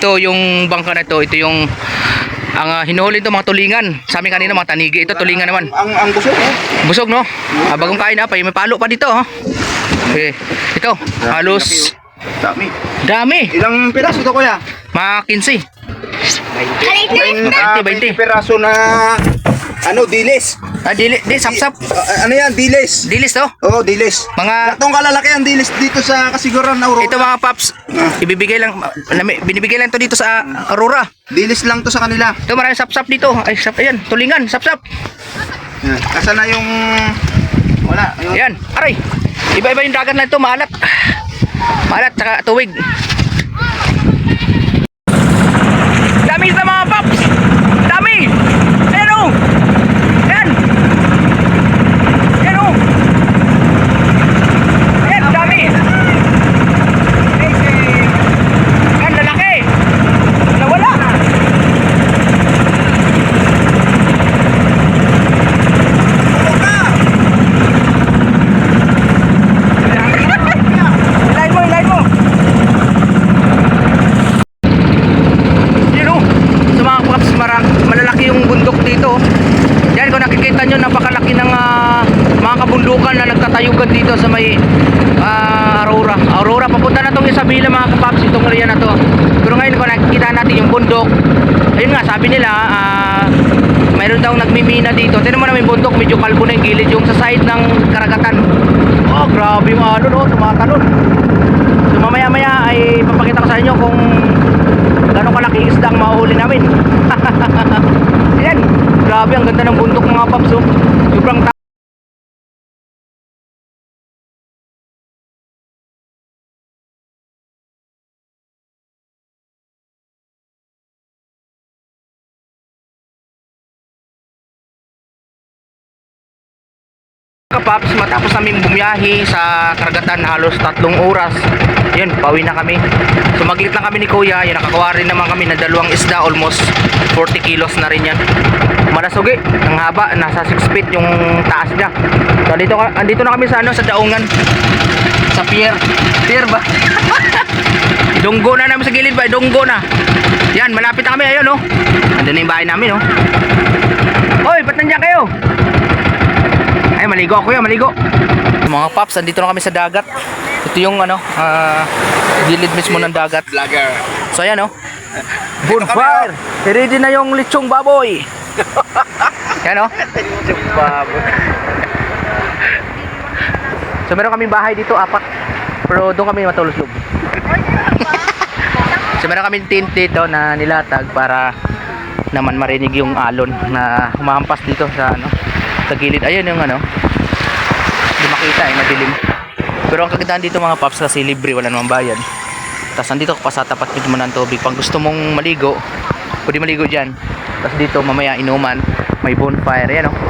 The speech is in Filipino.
Ito yung bangka na to, ito yung ang ah, hinuhuli ito mga tulingan. Sa amin kanina mga tanigi, ito tulingan naman. Ang ang busog eh. Busog no? Ah, bagong kain na pa, may palo pa dito oh. Okay. Ito, halos Dami. dami. Ilang piraso to kuya? Mga 15. Yung, 20, ah, 20. 20 piraso na ano, dilis. Ah, dili, di, sap-sap. Ah, ano yan, dilis. Dilis to. Oo, dilis. Mga Itong kalalaki ang dilis dito sa kasiguran Aurora. ito mga paps, ibibigay lang binibigay lang to dito sa Aurora. Dilis lang to sa kanila. Ito maraming sap-sap dito. Ay, sap, ayan, tulingan, sap-sap. Yan. Asa na yung... Wala. Yung... Ayan, aray. Iba-iba yung dagat na ito, maalat. Maalat, saka tuwig. Dami sa mga paps! Dami! Ayan o! Ayan! Ayan o! Ayan, dami! Ayan, lalaki! Nawala! Ilayin mo, ilayin mo! Yun o, sa mga paps, marang, malalaki yung bundok dito. Yan, kung nakikita nyo, napakalaki ng ah, mga nagtatayugan dito sa may ah, Aurora. Aurora, papunta na itong Isabela mga kapaps, itong area na to. Pero ngayon, kung nakikita natin yung bundok, ayun nga, sabi nila, ah, mayroon daw nagmimina dito. Tinan mo yung bundok, medyo kalbo na yung gilid, yung sa side ng karagatan. Oh, grabe yung alon, oh, tumatalon. So mamaya maya ay papakita ko sa inyo kung gano'ng kalaki isda ang mahuhuli namin. Ayan, grabe ang ganda ng bundok mga paps. Oh. Sobrang Kapaps, matapos namin bumiyahe sa karagatan halos tatlong oras. Yun, pauwi na kami. Sumaglit lang kami ni Kuya. Yun, nakakuha rin naman kami ng dalawang isda. Almost 40 kilos na rin yan. Malasugi. Ang haba. Nasa 6 feet yung taas niya. So, andito, andito na kami sa ano, sa daungan. Sa pier. Pier ba? Dunggo na namin sa gilid ba? Dunggo na. Yan, malapit na kami. Ayun, oh. Andun na yung bahay namin, oh. Hoy, ba't nandiyan kayo? Ay, maligo ako yan, maligo. Mga paps, andito na kami sa dagat. Ito yung ano, ah, gilid mismo ng dagat. Vlogger. So ayan oh. Bonfire! Ready na yung lechong baboy. yan oh. So meron kaming bahay dito, apat. Pero doon kami matulog loob. so meron kaming tent dito na nilatag para naman marinig yung alon na humahampas dito sa ano sa gilid. Ayun yung ano. Hindi makita eh, madilim. Pero ang kagandahan dito mga paps kasi libre, wala namang bayad. Tapos nandito pa sa tapat mo ng tubig. Pag gusto mong maligo, pwede maligo dyan. Tapos dito mamaya inuman, may bonfire. Yan oh.